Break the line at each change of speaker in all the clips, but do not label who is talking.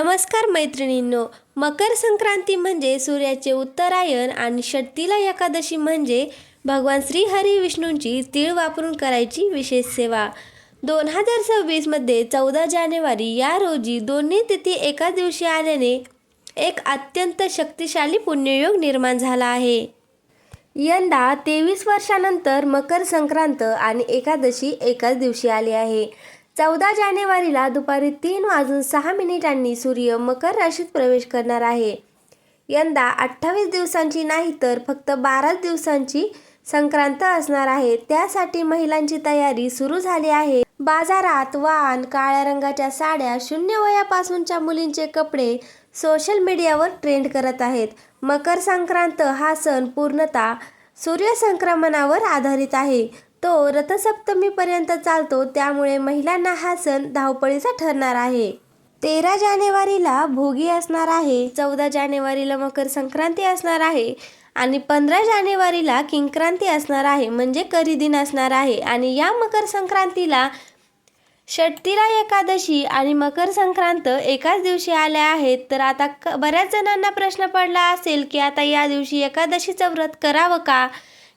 नमस्कार मैत्रिणींनो मकर संक्रांती म्हणजे सूर्याचे उत्तरायण आणि षटतीला एकादशी म्हणजे भगवान श्री हरी विष्णूंची तीळ वापरून करायची विशेष सेवा. दोन हजार सव्वीसमध्ये चौदा जानेवारी या रोजी दोन्ही तिथी एका दिवशी आल्याने एक अत्यंत शक्तिशाली पुण्ययोग निर्माण झाला आहे. यंदा तेवीस वर्षानंतर मकर संक्रांत आणि एकादशी एकाच दिवशी आली आहे. चौदा जानेवारीला दुपारी तीन वाजून सहा मिनिटांनी सूर्य मकर राशीत प्रवेश करणार आहे. यंदा अठ्ठावीस दिवसांची नाही तर फक्त बाराच दिवसांची संक्रांत असणार आहे. त्यासाठी महिलांची तयारी सुरू झाली आहे. बाजारात वाण काळ्या रंगाच्या साड्या शून्य वयापासूनच्या मुलींचे कपडे सोशल मीडियावर ट्रेंड करत आहेत. मकर संक्रांत हा सण पूर्णतः सूर्यसंक्रमणावर आधारित आहे. तो रथसप्तमीपर्यंत चालतो त्यामुळे महिलांना हा सण धावपळीचा ठरणार आहे. तेरा जानेवारीला भोगी असणार आहे चौदा जानेवारीला मकर संक्रांती असणार आहे आणि पंधरा जानेवारीला किंक्रांती असणार आहे म्हणजे करी दिन असणार आहे. आणि या मकर संक्रांतीला षटतीला एकादशी आणि मकर संक्रांत एकाच दिवशी आल्या आहेत. तर आता क बऱ्याच जणांना प्रश्न पडला असेल की आता या दिवशी एकादशीचं व्रत करावं का?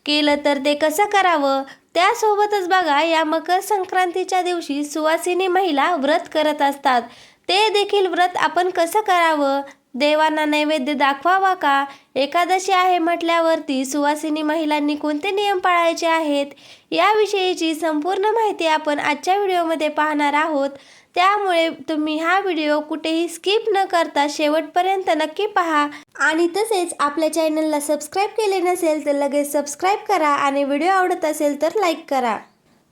केलं तर ते कसं करावं? त्यासोबतच बघा या मकर संक्रांतीच्या दिवशी सुवासिनी महिला व्रत करत असतात. ते देखील व्रत आपण कसं करावं? देवांना नैवेद्य दाखवावा का? एकादशी आहे म्हटल्यावरती सुवासिनी महिलांनी कोणते नियम पाळायचे आहेत? याविषयीची संपूर्ण माहिती आपण आजच्या व्हिडिओमध्ये पाहणार आहोत. त्यामुळे तुम्ही हा व्हिडिओ कुठेही स्किप न करता शेवटपर्यंत नक्की पहा. आणि तसेच आपल्या चॅनलला सबस्क्राईब केले नसेल तर लगेच सबस्क्राईब करा आणि व्हिडिओ आवडत असेल तर लाईक करा.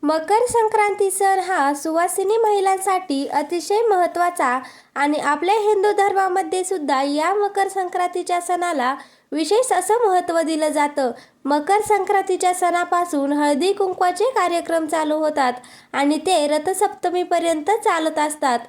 मकर संक्रांती सण हा सुवासिनी महिलांसाठी अतिशय महत्त्वाचा आणि आपल्या हिंदू धर्मामध्ये सुद्धा या मकर संक्रांतीच्या सणाला विशेष असं महत्त्व दिलं जातं. मकर संक्रांतीच्या सणापासून हळदी कुंकवाचे कार्यक्रम चालू होतात आणि ते रथसप्तमीपर्यंत चालत असतात.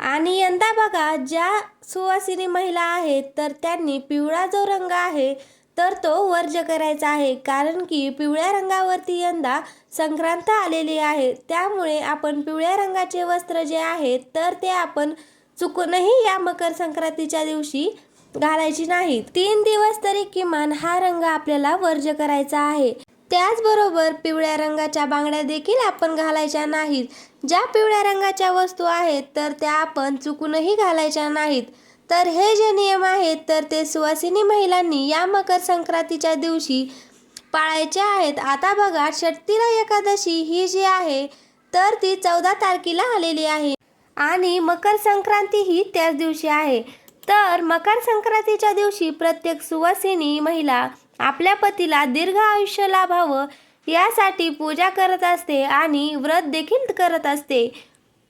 आणि यंदा बघा ज्या सुवासिनी महिला आहेत तर त्यांनी पिवळा जो रंग आहे तर तो वर्ज करायचा आहे. कारण की पिवळ्या रंगावरती यंदा संक्रांत आलेली आहे. त्यामुळे आपण पिवळ्या रंगाचे वस्त्र जे आहेत तर ते आपण चुकूनही या मकर संक्रांतीच्या दिवशी घालायची नाहीत तीन दिवस तरी किमान हा रंग आपल्याला वर्ज करायचा आहे. त्याचबरोबर पिवळ्या रंगाच्या बांगड्या देखील आपण घालायच्या नाहीत. ज्या पिवळ्या रंगाच्या वस्तू आहेत तर त्या आपण चुकूनही घालायच्या नाहीत. तर हे जे नियम आहेत तर ते सुवासिनी महिलांनी या मकर संक्रांतीच्या दिवशी पाळायचे आहेत. आता बघा षटतीला एकादशी ही जी आहे तर ती चौदा तारखेला आलेली आहे. आणि मकर संक्रांती ही त्याच दिवशी आहे. तर मकर संक्रांतीच्या दिवशी प्रत्येक सुवासिनी महिला आपल्या पतीला दीर्घ आयुष्य लाभावं यासाठी पूजा करत असते आणि व्रत देखील करत असते.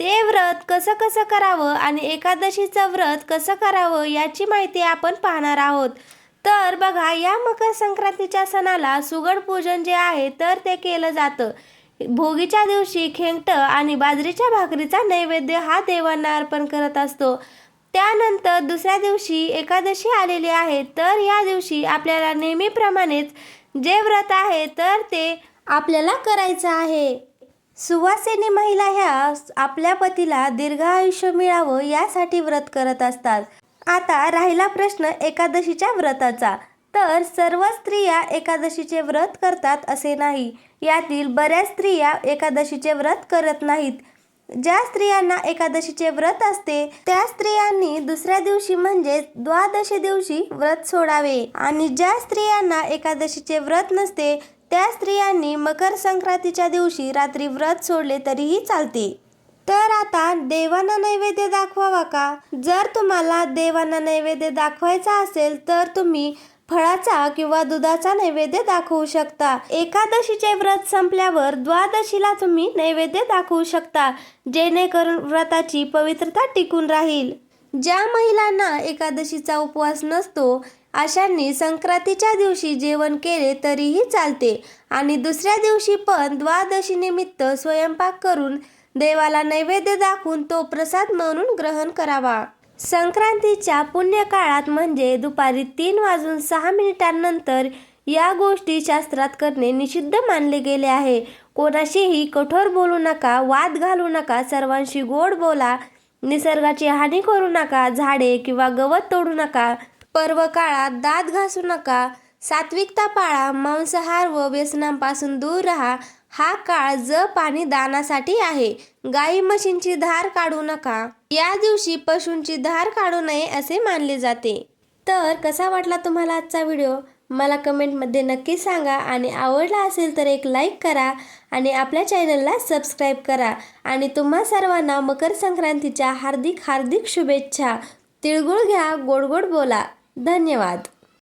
ते व्रत कसं कसं करावं आणि एकादशीचं व्रत कसं करावं याची माहिती आपण पाहणार आहोत. तर बघा या मकर संक्रांतीच्या सणाला सुगड पूजन जे आहे तर ते केलं जातं. भोगीच्या दिवशी खेंगट आणि बाजरीच्या भाकरीचा नैवेद्य हा देवांना अर्पण करत असतो. त्यानंतर दुसऱ्या दिवशी एकादशी आलेली आहे. तर या दिवशी आपल्याला नेहमीप्रमाणेच जे व्रत आहे तर ते आपल्याला करायचं आहे. सुवासिनी महिला ह्या आपल्या पतीला दीर्घ आयुष्य मिळावं यासाठी व्रत करत असतात. आता राहिला प्रश्न एकादशीच्या व्रताचा. तर सर्व स्त्रिया एकादशीचे व्रत करतात असे नाही. यातील बऱ्याच स्त्रिया एकादशीचे व्रत करत नाहीत. ज्या स्त्रियांना एकादशीचे व्रत असते त्या स्त्रियांनी दुसऱ्या दिवशी म्हणजे द्वादशी दिवशी व्रत सोडावे. आणि ज्या स्त्रियांना एकादशीचे व्रत नसते त्या स्त्रियांनी मकर संक्रांतीच्या दिवशी रात्री व्रत सोडले तरीही चालते. तर आता देवांना नैवेद्य दाखवावा का? जर तुम्हाला देवांना नैवेद्य दाखवायचा असेल तर तुम्ही फळाचा किंवा दुधाचा नैवेद्य दाखवू शकता. एकादशीचे व्रत संपल्यावर द्वादशीला तुम्ही नैवेद्य दाखवू शकता जेणेकरून व्रताची पवित्रता टिकून राहील. ज्या महिलांना एकादशीचा उपवास नसतो अशांनी संक्रांतीच्या दिवशी जेवण केले तरीही चालते आणि दुसऱ्या दिवशी पण द्वादशीनिमित्त स्वयंपाक करून देवाला नैवेद्य दाखवून तो प्रसाद म्हणून ग्रहण करावा. संक्रांतीच्या पुण्यकाळात म्हणजे दुपारी तीन वाजून सहा मिनिटांनंतर या गोष्टी शास्त्रात करणे निषिद्ध मानले गेले आहे. कोणाशीही कठोर बोलू नका वाद घालू नका सर्वांशी गोड बोला निसर्गाची हानी करू नका झाडे किंवा गवत तोडू नका पर्व काळात दात घासू नका सात्विकता पाळा मांसाहार व व्यसनांपासून दूर राहा हा काळ जप आणि दानासाठी आहे. गाई म्हशींची धार काढू नका. या दिवशी पशूंची धार काढू नये असे मानले जाते. तर कसा वाटला तुम्हाला आजचा व्हिडिओ? मला कमेंटमध्ये नक्की सांगा आणि आवडला असेल तर एक लाईक करा आणि आपल्या चॅनलला सबस्क्राईब करा. आणि तुम्हा सर्वांना मकर संक्रांतीच्या हार्दिक हार्दिक शुभेच्छा. तिळगुळ घ्या गोड गोड बोला. धन्यवाद.